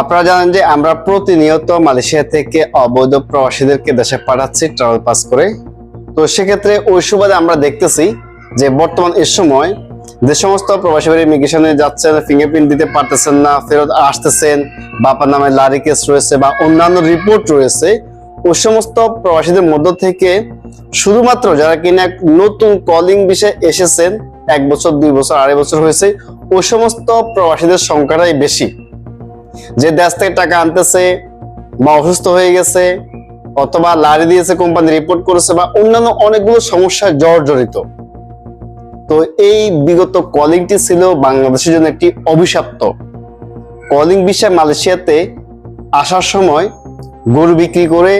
আপনারা জানেন যে আমরা প্রতিনিয়ত মালয়েশিয়া থেকে অবৈধ প্রবাসীদেরকে দেশে পাঠাচ্ছি ট্রাভেল পাস করে। তো সেক্ষেত্রে ওই সুবাদে আমরা দেখতেছি যে বর্তমান এ সময় যে সমস্ত প্রবাসী বাড়ি ইমিগ্রেশনে যাচ্ছেন ফিঙ্গারপ্রিন্ট দিতে পারতেছেন না, ফেরত আসতেছেন, বাবার নামে লারি কেস রয়েছে বা অন্যান্য রিপোর্ট রয়েছে, ওই সমস্ত প্রবাসীদের মধ্য থেকে শুধুমাত্র যারা কিনা নতুন কলিং বিষয়ে এসেছেন, এক বছর, দুই বছর, আড়াই বছর হয়েছে, ওই সমস্ত প্রবাসীদের সংখ্যাটাই বেশি। যে দেশ থেকে টাকা আনতেছে বা অসুস্থ হয়ে গেছে অথবা লারি দিয়েছে কোম্পানি রিপোর্ট করেছে বা অন্যান্য অনেকগুলো সমস্যায় জর্জরিত। তো এই বিগত কলিংটি ছিল বাংলাদেশের জন্য একটি অভিশপ্ত। কলিং বিষয় মালয়েশিয়াতে আসার সময় গরু বিক্রি করে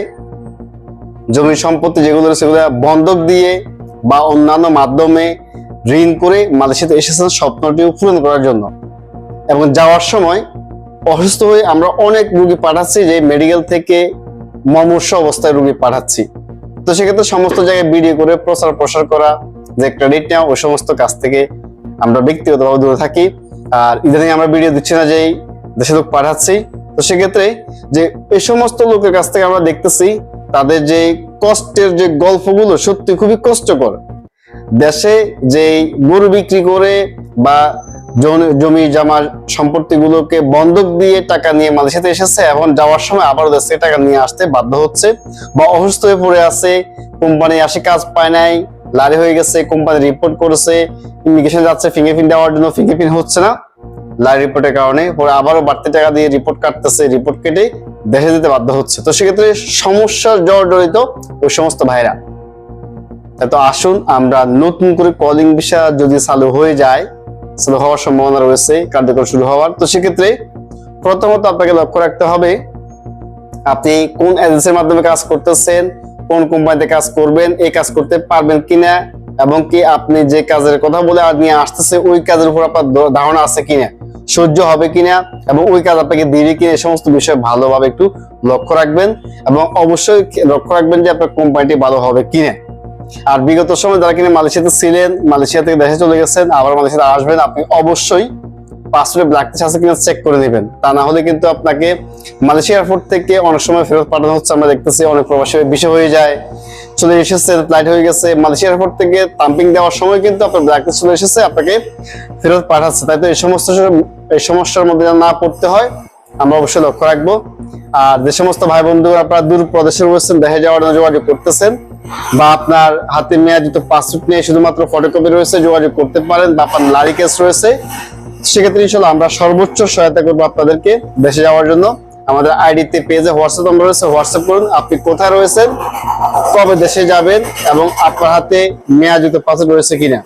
জমি সম্পত্তি যেগুলো সেগুলো বন্ধক দিয়ে বা অন্যান্য মাধ্যমে ঋণ করে মালয়েশিয়াতে এসেছেন স্বপ্নটি পূরণ করার জন্য। এবং যাওয়ার সময় অসুস্থ হয়ে আমরা অনেক রুগী পাঠাচ্ছি, যে মেডিকেল থেকে মমর্ষ অবস্থায় রুগী পাঠাচ্ছি। তো সেক্ষেত্রে সমস্ত জায়গায় ভিডিও করে, প্রচার প্রসার করা, যে ক্রেডিট নেওয়া, ওই সমস্ত কাজ থেকে আমরা ব্যক্তিগতভাবে দূরে থাকি। আর ইদানিং আমরা ভিডিও দিচ্ছি না যে এই দেশে লোক পাঠাচ্ছি। তো সেক্ষেত্রে যে এই সমস্ত লোকের কাছ থেকে আমরা দেখতেছি, তাদের যে কষ্টের যে গল্পগুলো সত্যি খুবই কষ্টকর। দেশে যে গরু বিক্রি করে বা জমি, জামা সম্পত্তিগুলোকে বন্ধক দিয়ে টাকা নিয়ে মালয়েশিয়াতে এসেছে এখন যাওয়ার সময় আবার দেশ টাকা নিয়ে আসতে বাধ্য হচ্ছে বা অসুস্থ হয়ে পড়ে আছে, কোম্পানি আসে কাজ পায় নাই, লারি হয়ে গেছে, কোম্পানি রিপোর্ট করেছে ইমিগ্রেশন যাচ্ছে ফিঙ্গারপ্রিন্ট দেওয়ার জন্য ফিঙ্গারপ্রিন্ট হচ্ছে না। লারি রিপোর্টের কারণে পরে আবারও বাড়তি টাকা দিয়ে রিপোর্ট কাটতেছে রিপোর্ট কেটে দেশে দিতে বাধ্য হচ্ছে। তো সেক্ষেত্রে সমস্যার জর্জরিত ওই সমস্ত ভাইরা। তো আসুন, আমরা নতুন করে কলিং বিষয় যদি চালু হয়ে যায় চালু হওয়ার সম্ভাবনা রয়েছে কার্যকর শুরু হওয়ার। তো সেক্ষেত্রে প্রথমত আপনাকে লক্ষ্য রাখতে হবে, আপনি কোন এজেন্সির মাধ্যমে কাজ করতেছেন, কোন কোম্পানিতে কাজ করবেন, এই কাজ করতে পারবেন কিনা, এবং কি আপনি যে কাজের কথা বলে নিয়ে আসতেছে, ওই কাজের উপর আপনার ধারণা আছে কিনা, সহ্য হবে কিনা, এবং ওই কাজ আপনাকে দিবে কিনা, এই সমস্ত বিষয় ভালোভাবে একটু লক্ষ্য রাখবেন, এবং অবশ্যই লক্ষ্য রাখবেন যে আপনার কোম্পানিটি ভালো হবে কিনা। আর বিগত সময় যারা কিনা মালয়েশিয়াতে ছিলেন, মালয়েশিয়া থেকে দেশে চলে গেছেন, আবার মালয়েশিয়াতে আসবেন, আপনি অবশ্যই পাসপোর্টে ব্ল্যাক টেস্ট আছে কিনা চেক করে নেবেন। তা না হলে কিন্তু আপনাকে মালয়েশিয়া এয়ারপোর্ট থেকে অনেক সময় ফেরত পাঠানো হচ্ছে, আমরা দেখতেছি অনেক প্রবাসী বিষয় হয়ে যায়। চলে এসেছে ফ্লাইট হয়ে গেছে, মালয়েশিয়া এয়ারপোর্ট থেকে পাম্পিং দেওয়ার সময় কিন্তু আপনার ব্ল্যাক টেস্ট চলে এসেছে, আপনাকে ফেরত পাঠাচ্ছে। তাই তো এই সমস্ত এই সমস্যার মধ্যে না পড়তে হয়, আমরা অবশ্যই লক্ষ্য রাখব। আর যে সমস্ত ভাই বন্ধু আপনারা দূর প্রদেশে রয়েছেন দেখে যাওয়ার জন্য যোগাযোগ করতেছেন বা আপনার হাতে মেয়াদিত পাসপোর্ট নিয়ে শুধুমাত্র ফটোকপি রয়েছে, যোগাযোগ করতে পারেন, বা আপনার লারি কেস রয়েছে, সেক্ষেত্রে ইনশাল্লাহ আমরা সর্বোচ্চ সহায়তা করব আপনাদেরকে দেশে যাওয়ার জন্য। আমাদের আইডিতে পেজে হোয়াটসঅ্যাপ নম্বর রয়েছে হোয়াটসঅ্যাপ করুন, আপনি কোথায় রয়েছেন, কবে দেশে যাবেন, এবং আপনার হাতে মেয়াদিত পাসপোর্ট রয়েছে কিনা।